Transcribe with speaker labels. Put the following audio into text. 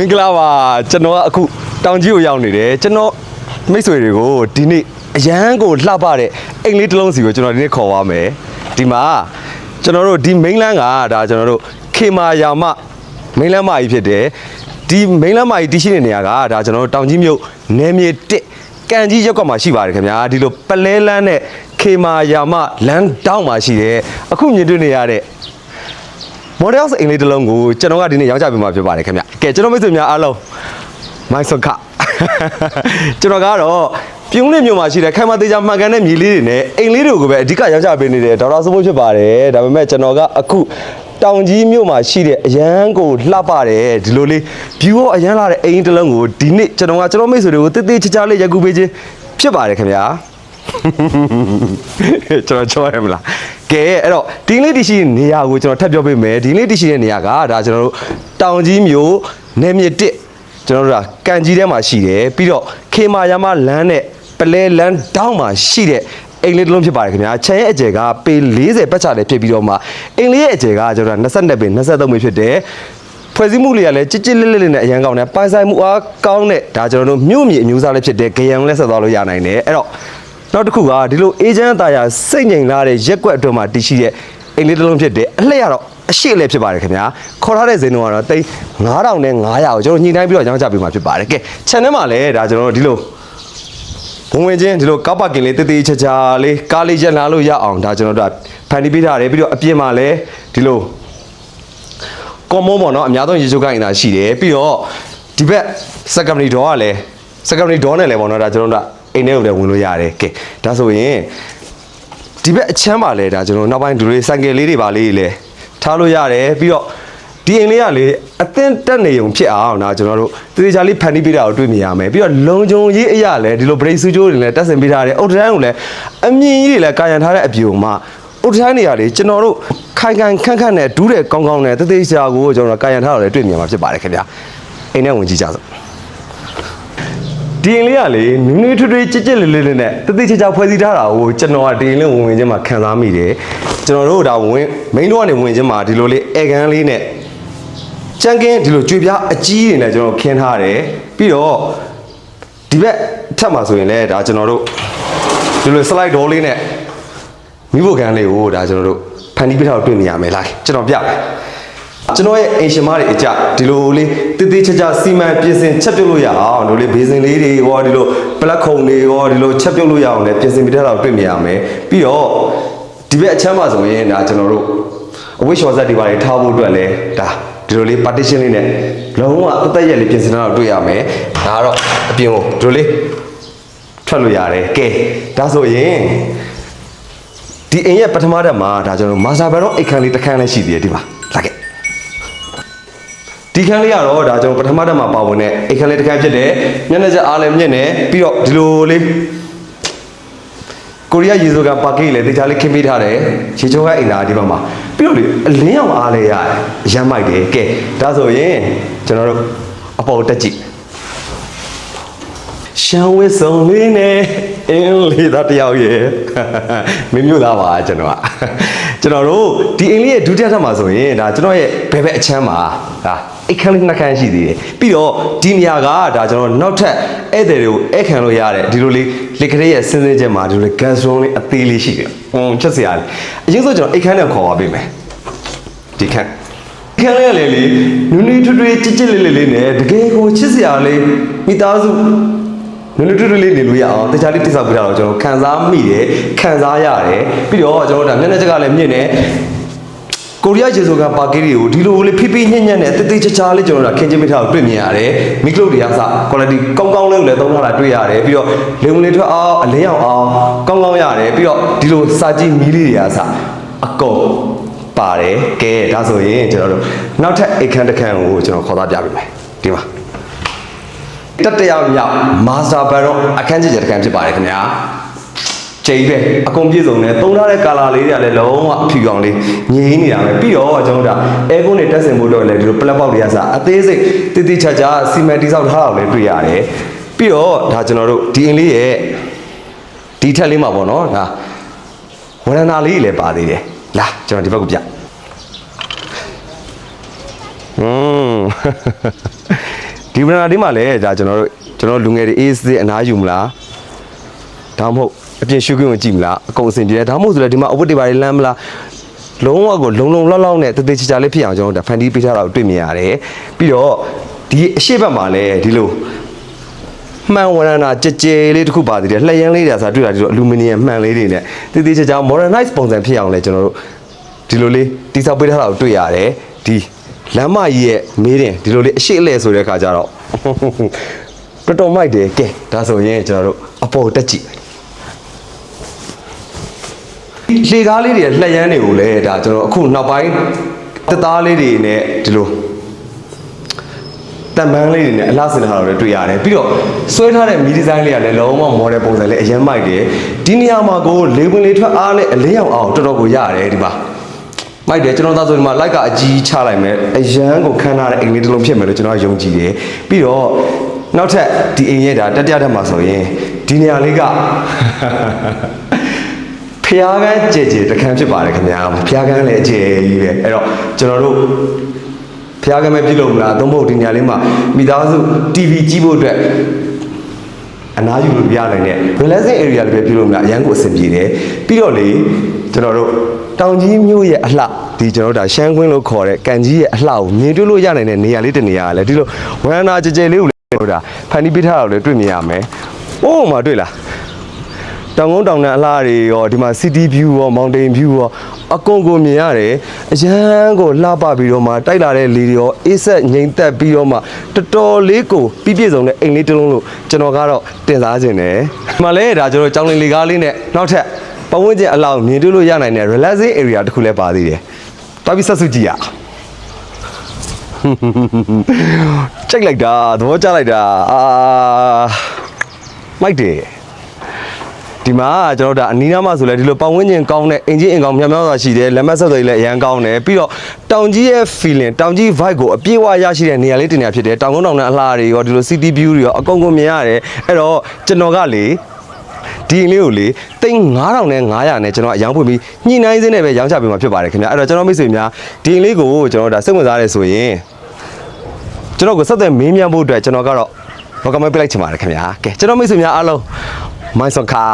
Speaker 1: မင်္ဂလာပါကျွန်တော်ကအခုတောင်ကြီးကိုရောက်နေတယ်ကျွန်တော်မိတ်ဆွေတွေကိုဒီနေ့အရန်ကိုလှပတဲ့အိမ်လေးတစ်လုံးစီကိုကျွန်တော်ဒီနေ့ခေါ်သွားမယ်ဒီမှာကျွန်တော်တို့ဒီမိန်းလန်းကဒါကျွန်တော်တို့ခေမာယာမမိန်းလန်းမကြီးဖြစ်တယ်ဒီမိန်းလန်းမကြီးတည်ရှိတဲ့နေရာကဒါကျွန်တော်တို့တောင်ကြီးမြို့နယ်မြေတစ်ကန်ကြီးရပ်ကွက်မှာရှိပါတယ်ခင်ဗျာဒီလိုပလဲလန်းနဲ့ခေမာယာမလမ်းတောင်းမှာရှိတယ်အခုမြင်တွေ့နေရတဲ့ မော်ဒယ်စ်အိမ်လေးတစ်လုံးကိုကျွန်တော်ကဒီနေ့ရောင်းချပေးမှာဖြစ်ပါတယ်ခင်ဗျကဲကျွန်တော်မိတ်ဆွေများအားလုံးမိုင်းဆွတ်ခကျွန်တော်ကတော့ပြုံးလေးမြို့မှာရှိတဲ့ခိုင်မသေးချာမှန်ကန်တဲ့မြေလေးတွေနဲ့အိမ်လေးတွေကိုပဲအဓိကရောင်းချပေးနေတယ်ဒေါက်တာစမိုးဖြစ်ပါတယ်ဒါပေမဲ့ကျွန်တော်ကအခုတောင်ကြီးမြို့မှာရှိတဲ့အရန်ကိုလှပတယ်ဒီလိုလေး view ရောအရန်လာတဲ့အိမ်တစ်လုံးကိုဒီနေ့ကျွန်တော်ကကျွန်တော်မိတ်ဆွေတွေကိုတိတိကျကျလေးရိုက်ကူးပေးခြင်းဖြစ်ပါတယ်ခင်ဗျာ ကျွန်တော်ချောရမလားကဲအဲ့တော့ဒီလေးတရှိတဲ့နေရာကိုကျွန်တော်ထပ်ပြောပေးမယ်ဒီလေးတရှိတဲ့နေရာကဒါကျွန်တော်တို့တောင်ကြီးမြို့နယ်မြေတစ်ကျွန်တော်တို့ကကန်ကြီးထဲမှာရှိတယ်ပြီးတော့ခေမာယာမလမ်းနဲ့ပလဲလမ်းတောင်းမှာရှိတဲ့အိမ်လေးတစ်လုံးဖြစ်ပါတယ်ခင်ဗျာခြံရဲ့အကျယ်ကပေ40ပတ်ချလည်းဖြစ်ပြီးတော့မှအိမ်လေးရဲ့အကျယ်ကကျွန်တော်က22ပေ23ပေဖြစ်တယ်ဖွဲ့စည်းမှုလေးကလည်းကြစ်ကြစ်လစ်လစ်လေးနဲ့အရန်ကောင်းတယ်ပိုင်ဆိုင်မှုအားကောင်းတဲ့ဒါကျွန်တော်တို့မြို့မြေအမျိုးအစားလေးဖြစ်တဲ့ဂယံလည်းဆက်သွားလို့ရနိုင်တယ်အဲ့တော့ နောက်တစ်ခုကဒီလိုအေဂျင့်အသားရစိတ်ငြိမ်လာတဲ့ရက်ကွက်အတွင်းမှာတည်ရှိတဲ့အိမ်လေးတစ်လုံးဖြစ်တယ်အလှည့်ရတော့အရှိလည်းဖြစ်ပါတယ်ခင်ဗျာခေါ်ထားတဲ့ဇင်းတော့ကတော့တိတ်9000နဲ့900ကိုကျွန်တော်ညှိနှိုင်းပြီးတော့ရောင်းချပေးမှာဖြစ်ပါတယ်ကဲ channel မှာလည်းဒါကျွန်တော်တို့ဒီလိုဘုံဝင်ချင်းဒီလိုကောက်ပါကင်လေးတည်တည်ချာချာလေးကားလေးရက်လာလို့ရအောင်ဒါကျွန်တော်တို့ကဖန်တီးပေးထားတယ်ပြီးတော့အပြင်မှာလည်းဒီလိုကွန်မုံပေါ့နော်အများဆုံးရေချိုးကိုင်းတာရှိတယ်ပြီးတော့ဒီဘက်စက်ကမနီဒေါ်ကလည်းစက်ကမနီဒေါ်နဲ့လည်းပေါ့နော်ဒါကျွန်တော်တို့က အိမ်ထဲကိုလည်းဝင်လို့ရတယ်ကဲဒါဆိုရင်ဒီဘက်အချမ်းပါလဲဒါကျွန်တော်နောက်ပိုင်းဒူလေးဆိုင်ကယ်လေးတွေပါလေးတွေလည်းထားလို့ရတယ်ပြီးတော့ဒီအိမ်လေးကလေအသင်းတက်နေုံဖြစ်အောင်ဒါကျွန်တော်တို့တတိချာလေးဖန်တီးပေးတာကိုတွေ့မြင်ရမယ်ပြီးတော့လုံခြုံရေးအရာလည်းဒီလို brake ဆူချိုးတွေလည်းတက်ဆင်ပေးထားတယ်အုတ်တန်းကိုလည်းအမြင့်ကြီးတွေလည်းကာရန်ထားတဲ့အပြုံမှာဥဒ္ဒတိုင်းနေရာလေးကျွန်တော်တို့ခိုင်ခိုင်ခန့်ခန့်နဲ့ဒူးတဲ့ကောင်းကောင်းနဲ့တသေးချာကိုကျွန်တော်တို့ကာယံထားတော့လည်းတွေ့မြင်မှာဖြစ်ပါတယ်ခင်ဗျာအိမ်ထဲဝင်ကြည့်ကြစို့ ဒီအိမ်လေးကလေနူးနူးထွေးထွေးကြစ်ကြစ်လေးလေးနဲ့တသေးချာချာဖွဲ့စည်းထားတာကိုကျွန်တော်ကဒီအိမ်လေးဝင်ဝင်ချင်းမှာခံစားမိတယ်ကျွန်တော်တို့ဒါဝင်မိန်းတော့ကနေဝင်ချင်းမှာဒီလိုလေးအဲကန်လေးနဲ့ချန်ကင်းဒီလိုကြွေပြားအကြီးတွေနဲ့ကျွန်တော်ခင်းထားတယ်ပြီးတော့ဒီဘက်ထပ်မှာဆိုရင်လည်းဒါကျွန်တော်တို့ဒီလို slide door လေးနဲ့မိဖို့ကန်လေးကိုဒါကျွန်တော်တို့ဖန်တီးပြထားတော့တွေ့နေရမယ်လားကျွန်တော်ပြမယ် ကျွန်တော်ရဲ့အင်ရှင်မတွေအကြဒီလိုလေးတည်တည်ချာချာစီမံပြင်ဆင်ချက်ပြုတ်လို့ရအောင်ဒီလိုလေးဘေးစင်လေးတွေရောဒီလိုပလက်ခုံတွေရောဒီလိုချက်ပြုတ်လို့ရအောင်လည်းပြင်ဆင်ပြထားတော့တွေ့မြင်ရမယ်ပြီးတော့ဒီဘက်အချမ်းပါဆိုရင်ဒါကျွန်တော်တို့အဝိရှော်ဇက်တွေပါတွေထားဖို့အတွက်လည်းဒါဒီလိုလေး partition လေးနဲ့လုံးဝအသက်ရက်လေးပြင်ဆင်ထားတော့တွေ့ရမယ်ဒါကတော့အပြင်ကိုဒီလိုလေးထွက်လို့ရတယ်ကဲဒါဆိုရင်ဒီအိမ်ရဲ့ပထမတက်မှာဒါကျွန်တော်မာစာဘယ်တော့အိတ်ခန်းလေးတစ်ခန်းလေးရှိသေးတယ်ဒီမှာလာခဲ့ ဒီခန်းလေးကတော့ဒါကျွန်တော်ပထမတက်မှာပါဝင်တဲ့အိတ်ခန်းလေးတစ်ခန်းဖြစ်တယ်မျက်နှာချက်အားလည်းမြင့်တယ်ပြီးတော့ဒီလိုလေးကိုရီးယားရေဆိုကပါကိတ်လည်းတေချာလေးခင်းပေးထားတယ်ရေချိုးကအိမ်သားဒီဘက်မှာပြီးတော့လေအလင်းအောင်အားလည်းရတယ်ရမ်းမိုက်တယ်ကဲဒါဆိုရင်ကျွန်တော်တို့အပေါ်တက်ကြည့်ရှမ်းဝစ်စုံလေးနဲ့ အင်းလေးသားတယောက်ရဲ့မင်းမျိုးသားပါကျွန်တော်ကကျွန်တော်တို့ဒီအင်းလေးရဲ့ဒုတိယထပ်မှာဆိုရင်ဒါကျွန်တော်ရဲ့ဘယ်ဘက်အချမ်းမှာဒါအိတ်ခမ်းလေးနှစ်ခမ်းရှိသေးတယ်ပြီးတော့ဒီနေရာကဒါကျွန်တော်နောက်ထပ်ဧည့်သည်တွေကိုဧည့်ခံလို့ရတယ်ဒီလိုလေးလက်ကလေးရဲ့စင်းစင်းချက်မှာဒီလိုလေး gas room လေးအသေးလေးရှိတယ်ဟွန်းချက်စရာလေးအရင်ဆုံးကျွန်တော်အိတ်ခမ်းနဲ့ခေါ်ပါပေးမယ်ဒီခမ်းခန်းလေးကလေးလေးနူးနူးထွေးထွေးချစ်ချစ်လေးလေးလေးနဲ့တကယ်ကိုချစ်စရာလေးမိသားစု နုနုတူတူလေးနေလို့ရအောင်တခြားလေးတိဆောက်ပြတာတော့ကျွန်တော်ခံစားမိတယ်ခံစားရတယ်ပြီးတော့ကျွန်တော်တို့ဒါမျက်နှာချက်ကလည်းမြင့်နေကိုရီးယားရေဆိုကပါကေးတွေကိုဒီလိုလေးဖိဖိညံ့ညံ့နဲ့တိတိချာချာလေးကျွန်တော်တို့ခင်းချင်းမိထားကိုတွေ့မြင်ရတယ်မိကလုတ်တွေကစ quality ကောင်းကောင်းလေးကိုလည်းသုံးထားတာတွေ့ရတယ်ပြီးတော့လေဝင်လေးထွက်အောင်အလင်းအောင်အောင်ကောင်းကောင်းရတယ်ပြီးတော့ဒီလိုစာကြည့်မီးလေးတွေကစအကုန်ပါတယ်ကဲဒါဆိုရင်ကျွန်တော်တို့နောက်ထပ်အိတ်ခမ်းတစ်ခမ်းကိုကျွန်တော်ခေါ်သားပြပေးမယ်ဒီမှာ တတရမြောက်မာစတာဘန်တော့အခန်းကျကျတကန်ဖြစ်ပါတယ်ခင်ဗျာချိန်ပဲအကုန်ပြည့်စုံတယ်သုံးထားတဲ့ကာလာလေးတွေကလည်းလုံးဝအဖြူအောင်လေးငြိမ်းနေတာပဲပြီးတော့ကျွန်တော်တို့အဲကွန်းတွေတက်ဆင်ဖို့တော့လည်းဒီလိုပလက်ပေါက်တွေကစအသေးစိတ်တိတိကျကျစီမံတိဆောက်ထားတာကိုလည်းတွေ့ရတယ်ပြီးတော့ဒါကျွန်တော်တို့ဒီအင်လေးရဲ့ဒီထက်လေးမှာပေါ့နော်ဒါဝရဏာလေးလည်းပါသေးတယ်လာကျွန်တော်ဒီဘက်ကိုပြอืม ဒီဗရန်နာဒီမှာလည်းဒါကျွန်တော်တို့ကျွန်တော်တို့လူငယ်တွေအေးစစ်အနားယူမလားဒါမှမဟုတ်အပြင်ရှုခွင့်ကိုကြည့်မလားအကုန်အစင်ပြေတယ်ဒါမှမဟုတ်ဆိုလည်းဒီမှာအဝတ်တွေပါတွေလမ်းမလားလုံးဝကိုလုံလုံလောက်လောက်နဲ့တသေးချာချာလေးဖြစ်အောင်ကျွန်တော်တို့ဒါဖန်တီးပေးထားတာကိုတွေ့မြင်ရတယ်ပြီးတော့ဒီအရှိတ်ဘက်မှာလည်းဒီလိုမှန်ဝရဏကြဲကြဲလေးတစ်ခုပါသေးတယ်လှည့်ရန်လေးတွေဆိုတာတွေ့တာဒီလိုအလူမီနီယံမှန်လေးတွေနဲ့တည်တည်ချာချာ modernize ပုံစံဖြစ်အောင်လဲကျွန်တော်တို့ဒီလိုလေးတိဆောက်ပေးထားတာကိုတွေ့ရတယ်ဒီလမ်းမကြီးရဲ့ မေးတယ်ဒီလိုလေးအရှိအလဲဆိုတဲ့ခါကျတော့တော်တော်မိုက်တယ်ကဲဒါဆိုရင်ကျွန်တော်တို့အပေါ်တက်ကြည့်လေကားလေးတွေရဲ့လှည့်ရန်တွေကိုလည်းဒါကျွန်တော်အခုနောက်ပိုင်းတက်သားလေးတွေနဲ့ဒီလိုတန်ပန်းလေးတွေနဲ့အလှဆင်ထားတာလည်းတွေ့ရတယ်ပြီးတော့ဆွဲထားတဲ့မီဒီဇိုင်းလေးကလည်းလုံးဝ model ပုံစံလေးအရင်မိုက်တယ်ဒီနေရာမှာကိုလေဝင်လေထွက်အားနဲ့အလေးအောင်အောင်တော်တော်ကိုရတယ်ဒီမှာ မိုက်တယ်ကျွန်တော်သားဆိုဒီမှာ like ကအကြီးချလိုက်မယ်အရန်ကိုခန်းထားတဲ့အိမ်လေးတစ်လုံးဖြစ်မယ်လို့ကျွန်တော်ကယုံကြည်တယ်ပြီးတော့နောက်ထပ်ဒီအိမ်ရဲ့ဒါတတိယထပ်မှာဆိုရင်ဒီနေရာလေးကဖျားကန်းကြဲကြဲတခန်းဖြစ်ပါတယ်ခင်ဗျာဖျားကန်းလည်းအကျယ်ကြီးပဲအဲ့တော့ကျွန်တော်တို့ဖျားကမဲပြုလုပ်မလားသုံးဖို့ဒီညလေးမှာမိသားစု TV ကြည့်ဖို့အတွက်အနားယူလို့ရနိုင်တဲ့ relaxing area လေးပဲပြုလုပ်မလားအရန်ကိုအဆင်ပြေတယ်ပြီးတော့လေကျွန်တော်တို့ တောင်ကြီးမြို့ရဲ့အလှဒီကျွန်တော်တို့ဒါရှမ်းကွင်းလို့ခေါ်တဲ့ကန်ကြီးရဲ့အလှကိုမြင်တွေ့လို့ရနိုင်တဲ့နေရာလေးတစ်နေရာကလည်းဒီလိုဝရဏာကြဲကြဲလေးကိုလည်းတို့ဒါဖန်တီးပေးထားတာကိုလည်းတွေ့မြင်ရမယ်။အိုးမှာတွေ့လားတောင်ကုန်းတောင်တန်းအလားတွေရောဒီမှာ city view ရော mountain view ရောအကုန်ကိုမြင်ရတယ်အရန်ကိုလှပပြီးတော့မှတိုက်လာတဲ့လေတွေရောအေးဆက်ငိမ်သက်ပြီးတော့မှတော်တော်လေးကိုပြည့်ပြည့်စုံတဲ့အိမ်လေးတစ်လုံးလို့ကျွန်တော်ကတော့တင်စားခြင်းတယ်ဒီမှာလည်းဒါကျွန်တော်ကြောင်းလင်းလေကားလေးနဲ့နောက်ထပ် ပတ်ဝန်းကျင်အလောက်မြင်တွေ့လို့ရနိုင်တဲ့ relaxing area တစ်ခုလည်းပါသေးတယ်တွားပြီးဆက်စုကြည့်ရအောင်ကြိုက်လိုက်တာသဘောကျလိုက်တာအာမိုက်တယ်ဒီမှာကျွန်တော်တို့ဒါအနီးနားမှာဆိုလဲဒီလိုပတ်ဝန်းကျင်ကောင်းတဲ့အင်ဂျင်အင်ကောင်မြောက်မြောက်စွာရှိတယ်လက်မဆက်သွယ်ရေးလည်းအရန်ကောင်းတယ်ပြီးတော့တောင်ကြီးရဲ့ feeling တောင်ကြီး vibe ကိုအပြည့်အဝရရှိတဲ့နေရာလေးတင်နေဖြစ်တယ်တောင်ကုန်းတောင်နဲ့အလှတွေရောဒီလို city view တွေရောအကုန်ကုန်မြင်ရတယ်အဲ့တော့ကျွန်တော်ကလေ ဒီအိမ်လေးကိုလေတိန်း9000နဲ့900နဲ့ကျွန်တော်အရောင်းဖွင့်ပြီးညှိနှိုင်းစင်းနဲ့ပဲရောင်းချပေးမှာဖြစ်ပါတယ်ခင်ဗျာအဲ့တော့ကျွန်တော်မိတ်ဆွေများဒီအိမ်လေးကိုကျွန်တော်ဒါစိတ်ဝင်စားတယ်ဆိုရင်ကျွန်တော်ကိုဆက်သွယ်မင်းမြန်းဖို့အတွက်ကျွန်တော်ကတော့ welcome ပေးလိုက်ချင်ပါတယ်ခင်ဗျာကဲကျွန်တော်မိတ်ဆွေများအားလုံးမိုင်းဆွန်ခါ